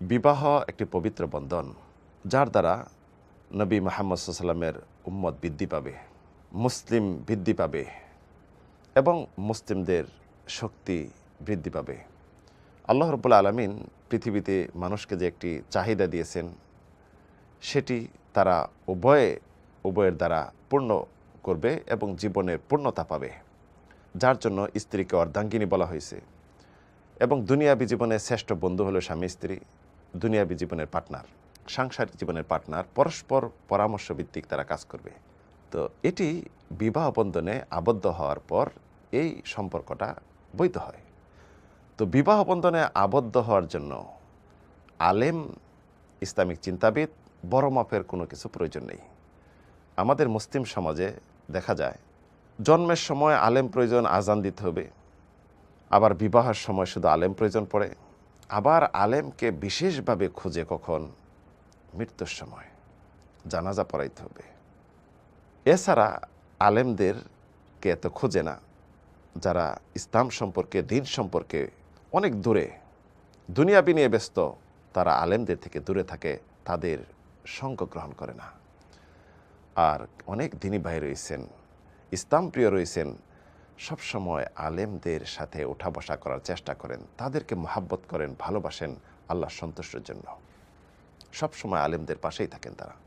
বিবাহ একটি পবিত্র বন্ধন, যার দ্বারা নবী মোহাম্মদ সাল্লামের উম্মত বৃদ্ধি পাবে, মুসলিম বৃদ্ধি পাবে এবং মুসলিমদের শক্তি বৃদ্ধি পাবে। আল্লাহ রবুল্লা আলমিন পৃথিবীতে মানুষকে যে একটি চাহিদা দিয়েছেন, সেটি তারা উভয়ে, উভয়ের দ্বারা পূর্ণ করবে এবং জীবনের পূর্ণতা পাবে, যার জন্য স্ত্রীকে অর্ধাঙ্গিনী বলা হয়েছে এবং দুনিয়াবি জীবনের শ্রেষ্ঠ বন্ধু হলো স্বামী স্ত্রী দুনিয়াবী জীবনের পার্টনার সাংসারিক জীবনের পার্টনার পরস্পর পরামর্শ ভিত্তিক তারা কাজ করবে। তো এটি বিবাহ বন্ধনে আবদ্ধ হওয়ার পর এই সম্পর্কটা বৈধ হয়। তো বিবাহ বন্ধনে আবদ্ধ হওয়ার জন্য আলেম, ইসলামিক চিন্তাবিদ, বড় মাপের কোনো কিছু প্রয়োজন নেই। আমাদের মুসলিম সমাজে দেখা যায়, জন্মের সময় আলেম প্রয়োজন, আজান দিতে হবে। আবার বিবাহের সময় শুধু আলেম প্রয়োজন পড়ে। আবার আলেমকে বিশেষভাবে খুঁজে কখন? মৃত্যুর সময়। জানাজা পড়াইতে হবে। এছাড়া আলেমদেরকে এত খোঁজে না, যারা ইসলাম সম্পর্কে, দিন সম্পর্কে অনেক দূরে। দুনিয়াবি নিয়ে ব্যস্ত, তারা আলেমদের থেকে দূরে থাকে, তাদের সঙ্গ গ্রহণ করে না। আর অনেক দিনী ভাই রয়েছেন, ইসলাম প্রিয় রয়েছেন সবসময় আলেমদের সাথে ওঠা বসা করার চেষ্টা করেন। তাদেরকে মহাব্বত করেন, ভালোবাসেন আল্লাহ সন্তুষ্টের জন্য। সবসময় আলেমদের পাশেই থাকেন তারা।